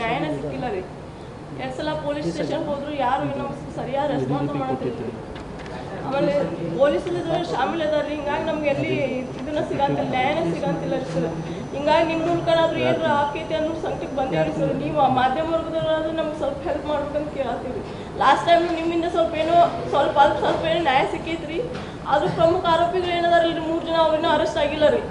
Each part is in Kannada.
ನ್ಯಾಯನೇ ಸಿಕ್ಕಿಲ್ಲ ರೀ ಎರಡು ಸಲ ಪೊಲೀಸ್ ಸ್ಟೇಷನ್ ಹೋದ್ರು ಯಾರು ಏನೋ ಸರಿಯಾದ ರೆಸ್ಪಾನ್ಸ್ ಮಾಡ್ತಿದ್ರು ಆಮೇಲೆ ಪೊಲೀಸರು ಶಾಮಿಲ್ ಅದಾರ. ರೀ ಹಿಂಗಾಗಿ ನಮ್ಗೆ ಎಲ್ಲಿ ಇದನ್ನ ಸಿಗಂತಿಲ್ಲ ನ್ಯಾಯನೇ ಸಿಗಂತಿಲ್ಲ ರೀ ಸರ್. ಹಿಂಗಾಗಿ ನಿಮ್ಮ ಮೂಲಕನಾದ್ರೂ ಏನಾರ ಆಕೈತಿ ಅನ್ನೋ ಸಂಕಟಕ್ಕೆ ರೀ ಸರ್. ನೀವು ಆ ಮಾಧ್ಯಮ ವರ್ಗದವರಾದ್ರೂ ನಮ್ಗೆ ಸ್ವಲ್ಪ ಹೆಲ್ಪ್ ಮಾಡ್ಬೇಕಂತ ಕೇಳತ್ತೀವಿ ಲಾಸ್ಟ್ ಟೈಮ್ ನಿಮ್ಮಿಂದ ಸ್ವಲ್ಪ ಏನೋ ಸ್ವಲ್ಪ ಅಲ್ಪ ಸ್ವಲ್ಪ ಏನೋ ನ್ಯಾಯ ಸಿಕ್ಕೈತ್ರಿ. ಆದ್ರೂ ಪ್ರಮುಖ ಆರೋಪಿಗಳು ಏನದಾರಲ್ರಿ ಮೂರು ಜನ ಅವ್ರನ್ನೂ ಅರೆಸ್ಟ್ ಆಗಿಲ್ಲ ರೀ.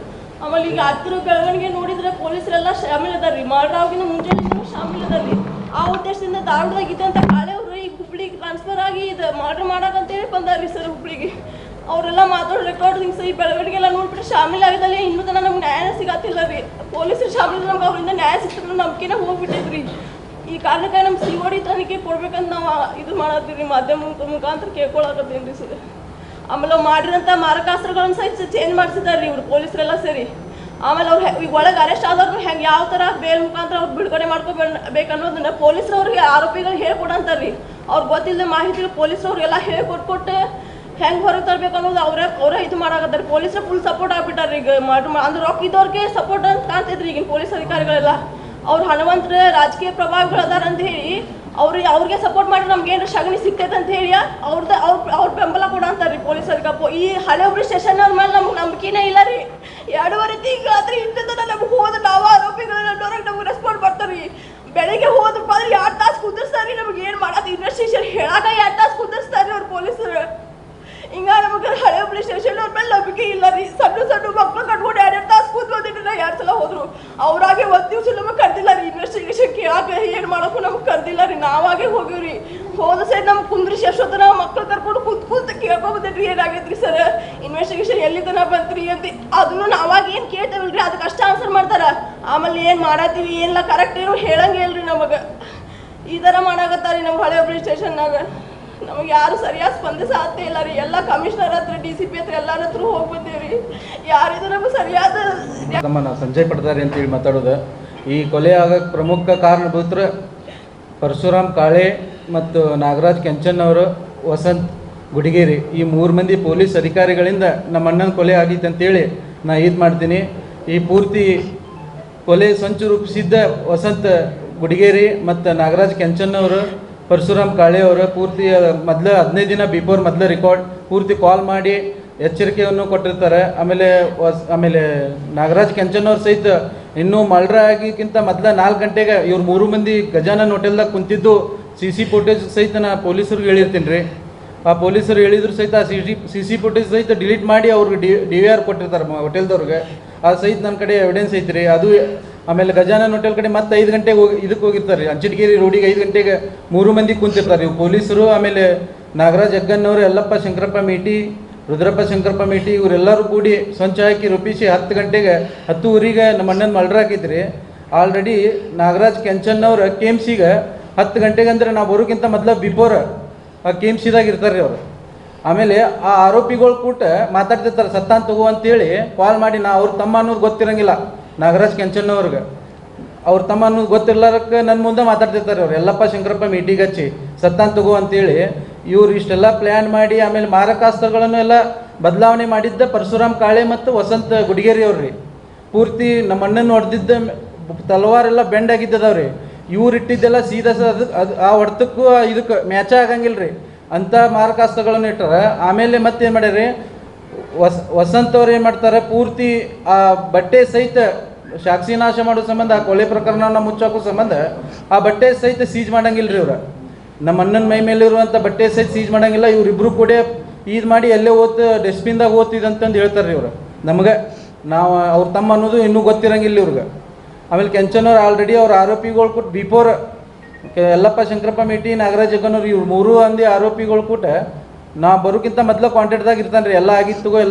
ಆಮೇಲೆ ಈಗ ಹತ್ತಿರ ಬೆಳವಣಿಗೆ ನೋಡಿದ್ರೆ ಪೊಲೀಸರೆಲ್ಲ ಶಾಮಿಲ್ ಅದಾರ ರೀ ಮಾಡ್ರಾವ್ಗಿನ ಮುಂಜಾನೆ ಶಾಮಿಲ್ ಅದಾರ ರೀ ಆ ಉದ್ದೇಶದಿಂದ ಧಾರವಾಡದಾಗ ಇದ್ದಂಥ ಕಾಳೆ ಅವರು ಈಗ ಹುಬ್ಳಿಗೆ ಟ್ರಾನ್ಸ್ಫರ್ ಆಗಿ ಇದು ಮರ್ಡರ್ ಮಾಡಕಂತೇಳಿ ಬಂದಾರ್ರಿ ಸರ್ ಹುಬ್ಳಿಗೆ. ಅವರೆಲ್ಲ ಮಾತಾಡೋ ರೆಕಾರ್ಡಿಂಗ್ಸ್ ಈ ಬೆಳವಣಿಗೆ ಎಲ್ಲ ನೋಡ್ಬಿಟ್ಟು ಶಾಮಿಲ್ ಆಗಿದಲ್ಲಿ ಇನ್ನೂ ತನಕ ನಮ್ಗೆ ನ್ಯಾಯ ಸಿಗತ್ತಿಲ್ಲ ರೀ. ಪೊಲೀಸರು ಶಾಮಿಲ್ ನಮ್ಗೆ ಅವರಿಂದ ನ್ಯಾಯ ಸಿಗ್ತದೆ ನಂಬಿಕೆನ ಹೋಗ್ಬಿಟ್ಟಿದ್ರಿ. ಈ ಕಾರಣಕ್ಕೆ ನಮ್ಮ ಸಿ ಡಿ ತನಿಖೆ ಕೊಡ್ಬೇಕಂತ ನಾವು ಇದು ಮಾಡತ್ತೀವಿ ಮಾಧ್ಯಮ ಮುಖ- ಮುಖಾಂತರ ಕೇಳ್ಕೊಳಕತ್ತೀನಿ ರೀ ಸರ್. ಆಮೇಲೆ ಅವ್ರು ಮಾಡಿರೋಂಥ ಮಾರಕಾಸ್ತ್ರಗಳನ್ನ ಸಹಿತ ಚೇಂಜ್ ಮಾಡಿಸಿದಾರ್ರಿ ಇವ್ರು ಪೊಲೀಸರೆಲ್ಲ ಸರಿ. ಆಮೇಲೆ ಅವ್ರು ಈಗ ಒಳಗೆ ಅರೆಸ್ಟ್ ಆದವ್ರು ಹೆಂಗೆ ಯಾವ ಥರ ಬೇಲ್ ಮುಖಾಂತರ ಅವ್ರು ಬಿಡುಗಡೆ ಮಾಡ್ಕೋಬೇಕನ್ನೋದನ್ನ ಪೊಲೀಸರವ್ರಿಗೆ ಆರೋಪಿಗಳು ಹೇಳ್ಕೊಡಂತಾರ್ರಿ. ಅವ್ರು ಗೊತ್ತಿಲ್ಲದ ಮಾಹಿತಿ ಪೊಲೀಸರವ್ರಿಗೆಲ್ಲ ಹೇಳ್ಕೊಟ್ಕೊಟ್ಟು ಹೆಂಗೆ ಹೊರಗೆ ತರಬೇಕು ಅನ್ನೋದು ಅವರೇ ಅವರೇ ಇದು ಮಾಡಾಕತ್ತಾರೆ. ಪೊಲೀಸರು ಫುಲ್ ಸಪೋರ್ಟ್ ಆಗ್ಬಿಟ್ಟಾರೆ ಈಗ ಮಾಡ್ರು ಅಂದ್ರೆ ರೊಕ್ಕ ಇದ್ದವ್ರಿಗೆ ಸಪೋರ್ಟ್ ಅಂತ ಕಾಣ್ತಿದ್ರು ಈಗಿನ ಪೊಲೀಸ್ ಅಧಿಕಾರಿಗಳೆಲ್ಲ. ಅವ್ರು ಹಣವಂತರ ರಾಜಕೀಯ ಪ್ರಭಾವಗಳು ಅದಾರ ಅಂತ ಹೇಳಿ, ಅವ್ರಿಗೆ ಅವ್ರಿಗೆ ಸಪೋರ್ಟ್ ಮಾಡಿ ನಮ್ಗೆ ಏನು ಶಗಣಿ ಸಿಗ್ತೈತೆ ಅಂತ ಹೇಳಿ ಅವ್ರದ್ದು ಅವ್ರ ಅವ್ರ ಬೆಂಬಲ ಕೊಡ ಅಂತಾರೆ ರೀ ಪೊಲೀಸರಿಗೆ ಈ ಹಳೆ ಒಬ್ರು ಸ್ಟೇಷನ್ ಅವ್ರ ಮೇಲೆ ನಮ್ಗೆ ನಂಬಿಕೆನೇ ಇಲ್ಲ ರೀ. ಎರಡೂವರೆ ತಿಂಗಳಾದ್ರೆ ಇಂಥದ್ದು ನಮ್ಗೆ ಹೋದ ನಾವು ಆರೋಪಿಗಳನ್ನ ಹೊರಗೆ ನಮ್ಗೆ ರೆಸ್ಪಾಂಡ್ ಬರ್ತಾರೆ ರೀ ಬೆಳಿಗ್ಗೆ ಹೋದಪ್ಪ ಅಂದ್ರೆ ಎರಡು ತಾಸು ಕುದಿಸ್ತಾರೆ ನಮ್ಗೆ ಏನು ಮಾಡೋದು ಇನ್ವೆಸ್ಟಿಗೇಷನ್ ಹೇಳಾಕ ಎರಡು ತಾಸು ಕುದಿಸ್ತಾರೆ ಅವ್ರು ಪೊಲೀಸರು ಹಿಂಗ ನಮಗೆ ಹಳೆ ಪೊಲೀಸ್ ಸ್ಟೇಷನ್ ಅವ್ರ ಮೇಲೆ ನಂಬಿಕೆ ಇಲ್ಲ ರೀ ಸಣ್ಣ ಸಣ್ಣ ಮಕ್ಳು ಕಟ್ಕೊಂಡು ಎರಡೆರಡು ತಾಸು ಕೂತ್ಕೊಂಡಿದ್ರೆ ಎರಡು ಸಲ ಹೋದ್ರು ಅವ್ರಾಗೆ ಒಂದು ದಿವಸ ನಮಗೆ ಕರ್ದಿಲ್ಲ ರೀ ಇನ್ವೆಸ್ಟಿಗೇಷನ್ ಕೇಳಾಕ ಏನು ಮಾಡೋಕ್ಕೂ ಕರ್ದಿಲ್ಲ ರೀ, ನಾವಾಗೆ ಹೋಗಿವ್ರಿ ಹೋದ ಸೈಡ್ ನಮ್ಗೆ ಕುಂದ್ರಿಸಿ ಎಷ್ಟೊತ್ತನ ಮಕ್ಳು ಕರ್ಕೊಂಡು ಕೂತ್ ಕೂತ್ ಕೇಳ್ಕೊಬೋದ್ರಿ ಏನಾಗೈತ್ರಿ ಸರ್? ಇನ್ವೆಸ್ಟಿಗೇಷನ್ ಎಲ್ಲಿ ತನ ಬಂತ್ರಿ ಅಂತ ಅದನ್ನು ನಾವಾಗ ಏನು ಕೇಳ್ತೇವಲ್ರಿ, ಅದಕ್ಕೆ ಅಷ್ಟ ಆನ್ಸರ್ ಮಾಡ್ತಾರ. ಆಮೇಲೆ ಏನು ಮಾಡತ್ತೀವಿ ಏನಿಲ್ಲ ಕರೆಕ್ಟ್ ಏನು ಹೇಳಂಗೆ ಇಲ್ರಿ ನಮಗೆ. ಈ ಥರ ಮಾಡಾಕತ್ತಾರಿ ನಮ್ಮ ಹಳೆ ಪೊಲೀಸ್ ಸ್ಟೇಷನ್ನಾಗ ನಮಗೆ ಯಾರು ಸರಿಯಾಗಿ ಸ್ಪಂದಿಸ ಆಗ್ತಾ ಇಲ್ಲ ರೀ. ಎಲ್ಲ ಕಮಿಷನರ್ ಹತ್ರ ಡಿ ಸಿ ಪಿ ಹತ್ರ ಎಲ್ಲಾರ ಹತ್ರ ಹೋಗ್ಬೋದೇವ್ರಿ ಯಾರಿದ್ರು ಯಾರಿದು ನಮಗೆ ಸರಿಯಾದ ನಮ್ಮನ್ನ ಸಂಜಯ್ ಪಡ್ದಾರಿ ಅಂತೇಳಿ ಮಾತಾಡೋದು. ಈ ಕೊಲೆ ಆಗಕ್ಕೆ ಪ್ರಮುಖ ಕಾರಣಭೂತರು ಪರಶುರಾಮ್ ಕಾಳೆ ಮತ್ತು ನಾಗರಾಜ್ ಕೆಂಚನ್ ಅವರು ವಸಂತ್ ಗುಡಿಗೇರಿ. ಈ ಮೂರು ಮಂದಿ ಪೊಲೀಸ್ ಅಧಿಕಾರಿಗಳಿಂದ ನಮ್ಮ ಅಣ್ಣನ ಕೊಲೆ ಆಗಿತ್ತು ಅಂತೇಳಿ ನಾ ಇದು ಮಾಡ್ತೀನಿ. ಈ ಪೂರ್ತಿ ಕೊಲೆ ಸಂಚು ರೂಪಿಸಿದ್ದ ವಸಂತ್ ಗುಡಿಗೇರಿ ಮತ್ತು ನಾಗರಾಜ್ ಕೆಂಚನ್ ಅವರು ಪರಶುರಾಮ್ ಕಾಳೆ ಅವರು ಪೂರ್ತಿ, ಮೊದಲ ಹದಿನೈದು ದಿನ ಬಿಫೋರ್ ಮೊದಲ ರೆಕಾರ್ಡ್ ಪೂರ್ತಿ ಕಾಲ್ ಮಾಡಿ ಎಚ್ಚರಿಕೆಯನ್ನು ಕೊಟ್ಟಿರ್ತಾರೆ. ಆಮೇಲೆ ಆಮೇಲೆ ನಾಗರಾಜ್ ಕೆಂಚನವ್ರು ಸಹಿತ ಇನ್ನೂ ಮಲ್ರ ಆಗಿಕ್ಕಿಂತ ಮೊದಲ ನಾಲ್ಕು ಗಂಟೆಗೆ ಇವ್ರು ಮೂರು ಮಂದಿ ಗಜಾನನ್ ಹೋಟೆಲ್ದಾಗ ಕುಂತಿದ್ದು ಸಿ ಸಿ ಫುಟೇಜ್ ಸಹಿತ ನಾ ಪೊಲೀಸರಿಗೆ ಹೇಳಿರ್ತೀನಿ ರೀ. ಆ ಪೊಲೀಸರು ಹೇಳಿದ್ರು ಸಹಿತ ಆ ಸಿ ಸಿ ಫುಟೇಜ್ ಸಹಿತ ಡಿಲೀಟ್ ಮಾಡಿ ಅವ್ರಿಗೆ ಡಿ ಡಿ ವಿ ಆರ್ ಕೊಟ್ಟಿರ್ತಾರೆ ಹೋಟೆಲ್ದವ್ರಿಗೆ. ಆ ಸಹಿತ ನನ್ನ ಕಡೆ ಎವಿಡೆನ್ಸ್ ಐತ್ರಿ ಅದು ಆಮೇಲೆ ಗಜಾನನ್ ಹೋಟೆಲ್ ಕಡೆ ಮತ್ತೆ ಐದು ಗಂಟೆಗೆ ಹೋಗಿ, ಇದಕ್ಕೆ ಹೋಗಿರ್ತಾರೆ ಅಂಚಿಟಗಿರಿ ರೋಡಿಗೆ ಐದು ಗಂಟೆಗೆ ಮೂರು ಮಂದಿ ಕುಂತಿರ್ತಾರೆ ಇವು ಪೊಲೀಸರು, ಆಮೇಲೆ ನಾಗರಾಜ್ ಅಗ್ಗನ್ನವರು ಯಲ್ಲಪ್ಪ, ಶಂಕರಪ್ಪ, ಮೇಟಿ ರುದ್ರಪ್ಪ ಶಂಕರಪ್ಪ ಮೇಟಿ ಇವರೆಲ್ಲರೂ ಕೂಡಿ ಸಂಚ ಹಾಕಿ ರೂಪಿಸಿ ಹತ್ತು ಗಂಟೆಗೆ ಹತ್ತುವರೆಗೆ ನಮ್ಮ ಅಣ್ಣನ ಮಲ್ಡ್ರ್ ಹಾಕಿದ್ರಿ. ಆಲ್ರೆಡಿ ನಾಗರಾಜ್ ಕೆಂಚನ್ನವ್ರ ಕೆ ಎಂ ಸಿಗೆ ಹತ್ತು ಗಂಟೆಗೆ ಅಂದರೆ ನಾವು ಬರೋಕ್ಕಿಂತ ಮೊದಲು ಬಿಫೋರ್ ಆ ಕೆ ಎಂ ಸಿದಾಗ ಇರ್ತಾರೆ ರೀ ಅವರು. ಆಮೇಲೆ ಆ ಆರೋಪಿಗಳು ಕೂಟ ಮಾತಾಡ್ತಿರ್ತಾರೆ ಸತ್ತಾನ್ ತಗೋ ಅಂತೇಳಿ ಕಾಲ್ ಮಾಡಿ, ನಾ ಅವ್ರ ತಮ್ಮ ಅನ್ನೋದು ಗೊತ್ತಿರಂಗಿಲ್ಲ ನಾಗರಾಜ್ ಕೆಂಚನ್ನವ್ರಿಗೆ. ಅವ್ರ ತಮ್ಮ ಅನ್ನೋದು ಗೊತ್ತಿರ್ಲಾರಕ್ಕೆ ನನ್ನ ಮುಂದೆ ಮಾತಾಡ್ತಿರ್ತಾರೆ ಅವ್ರು. ಎಲ್ಲಪ್ಪ ಶಂಕರಪ್ಪ ಮೀಟಿಗೆ ಹಚ್ಚಿ ಸತ್ತಾನ್ ತಗೋ ಅಂತೇಳಿ ಇವ್ರು ಇಷ್ಟೆಲ್ಲ ಪ್ಲ್ಯಾನ್ ಮಾಡಿ, ಆಮೇಲೆ ಮಾರಕಾಸ್ತ್ರಗಳನ್ನು ಎಲ್ಲ ಬದಲಾವಣೆ ಮಾಡಿದ್ದ ಪರಶುರಾಮ್ ಕಾಳೆ ಮತ್ತು ವಸಂತ ಗುಡಿಗೇರಿ ಅವ್ರಿ ಪೂರ್ತಿ ನಮ್ಮ ಅಣ್ಣನ ಹೊಡೆದಿದ್ದ ತಲವಾರೆಲ್ಲ ಬೆಂಡ್ ಆಗಿದ್ದದವ್ರಿ ಇವ್ರು ಇಟ್ಟಿದ್ದೆಲ್ಲ ಸೀದಾ ಅದು ಅದು ಆ ಹೊಡ್ತಕ್ಕೂ ಇದಕ್ಕೆ ಮ್ಯಾಚ ಆಗಂಗಿಲ್ಲ ರೀ. ಅಂಥ ಮಾರಕಾಸ್ತ್ರಗಳನ್ನು ಇಟ್ಟಾರೆ. ಆಮೇಲೆ ಮತ್ತೇನು ಮಾಡ್ಯಾರಿ? ವಸ್ ವಸಂತ ಅವ್ರು ಏನು ಮಾಡ್ತಾರೆ? ಪೂರ್ತಿ ಆ ಬಟ್ಟೆ ಸಹಿತ ಸಾಕ್ಷಿ ನಾಶ ಮಾಡೋ ಸಂಬಂಧ, ಆ ಕೊಲೆ ಪ್ರಕರಣವನ್ನು ಮುಚ್ಚಾಕೋ ಸಂಬಂಧ, ಆ ಬಟ್ಟೆ ಸಹಿತ ಸೀಜ್ ಮಾಡಂಗಿಲ್ಲ ರೀ ಇವ್ರು ನಮ್ಮ ಅಣ್ಣನ ಮೈ ಮೇಲಿರುವಂಥ ಬಟ್ಟೆ ಸಹಿತ ಸೀಜ್ ಮಾಡಂಗಿಲ್ಲ, ಇವ್ರಿಬ್ರು ಕೂಡ ಈಜ್ ಮಾಡಿ ಎಲ್ಲೇ ಓದ್ ಡಸ್ಟ್ಬಿನ್ದಾಗ ಓದ್ತಿದಂತಂದು ಹೇಳ್ತಾರೆ ರೀ ಇವ್ರು. ನಮಗೆ ನಾವು, ಅವ್ರ ತಮ್ಮ ಅನ್ನೋದು ಇನ್ನೂ ಗೊತ್ತಿರಂಗಿಲ್ಲ ಇವ್ರಿಗೆ. ಆಮೇಲೆ ಕೆಂಚನವ್ರು ಆಲ್ರೆಡಿ ಅವ್ರ ಆರೋಪಿಗಳು ಕೊಟ್ಟು ಬಿಫೋರ್ ಎಲ್ಲಪ್ಪ ಶಂಕರಪ್ಪ, ಮೇಟಿ, ನಾಗರಾಜ್ ಜಗನ್ನವ್ರು ಇವ್ರು ಮೂರು ಅಂದಿ ಆರೋಪಿಗಳು ಕೂಟ ನಾ ಬರೋಕ್ಕಿಂತ ಮೊದಲ ಕಾಂಟ್ಯಾಕ್ಟ್ದಾಗ ಇರ್ತಾನೆ ರೀ ಎಲ್ಲ ಆಗಿತ್ತು ಎಲ್ಲ